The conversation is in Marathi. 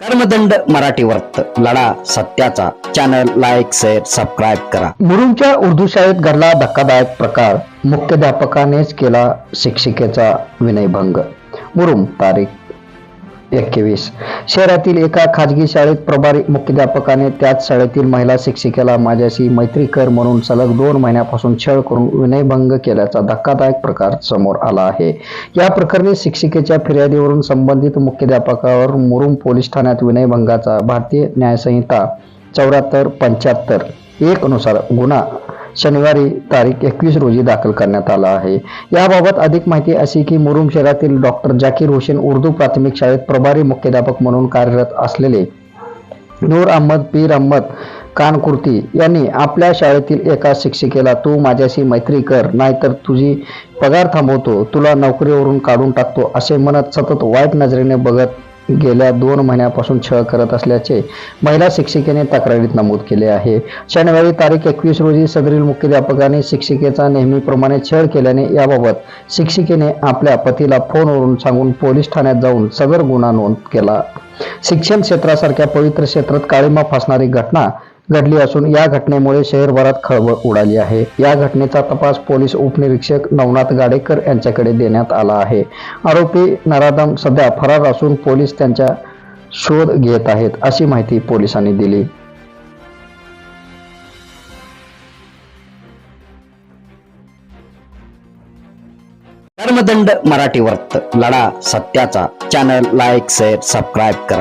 कर्मदंड मराठी वर्त लढा सत्याचा. चॅनल लाईक शेअर सबस्क्राईब करा. मुरुमच्या उर्दू शाळेत घडला धक्कादायक प्रकार. मुख्याध्यापकानेच केला शिक्षिकेचा विनयभंग. मुरुम तारीख एकवीस. शहरातील एका खाजगी शाळेत प्रभारी मुख्याध्यापकाने त्याच शाळेतील महिला शिक्षिकेला माझ्याशी मैत्री कर म्हणून सलग दोन महिन्यापासून छळ करून विनयभंग केल्याचा धक्कादायक प्रकार समोर आला आहे. या प्रकरणी शिक्षिकेच्या फिर्यादीवरून संबंधित मुख्याध्यापकावर मुरुम पोलीस ठाण्यात विनयभंगाचा भारतीय न्यायसंहिता चौऱ्याहत्तर पंच्याहत्तर एक नुसार गुन्हा शनिवारी तारीख एकवीस रोजी दाखल करण्यात आला आहे. याबाबत अधिक माहिती अशी की मुरुम शहरातील डॉक्टर जाकीर हुसेन उर्दू प्राथमिक शाळेत प्रभारी मुख्याध्यापक म्हणून कार्यरत असलेले नूर अहमद पीर अहमद कानकुर्ती यांनी आपल्या शाळेतील एका शिक्षिकेला तू माझ्याशी मैत्री कर नाहीतर तुझी पगार थांबवतो तुला नोकरीवरून काढून टाकतो असे म्हणत सतत वाईट नजरेने बघत गेल्या दोन महिन्यापासून छळ करत असल्याचे महिला शिक्षिकेने तक्रारीत नमूद केले आहे. शनिवारी तारीख एकवीस रोजी सदरील मुख्याध्यापकाने शिक्षिकेचा नेहमीप्रमाणे छळ केल्याने याबाबत शिक्षिकेने आपल्या पतीला फोनवरून सांगून पोलीस ठाण्यात जाऊन सदर गुन्हा नोंद केला. शिक्षण क्षेत्रासारख्या पवित्र क्षेत्रात काळीमा फासणारी घटना घडली असून या घटनेमुळे शहरभरात खळबळ उडाली आहे. या घटनेचा तपास पोलीस उपनिरीक्षक नवनाथ गाडेकर यांच्याकडे देण्यात आला आहे. आरोपी नराधम सध्या फरार असून पोलीस त्यांच्या शोध घेत आहेत अशी माहिती पोलिसांनी दिली. कर्मदंड मराठी वर्त लढा सत्याचा. चॅनल लाईक शेअर सबस्क्राईब करा.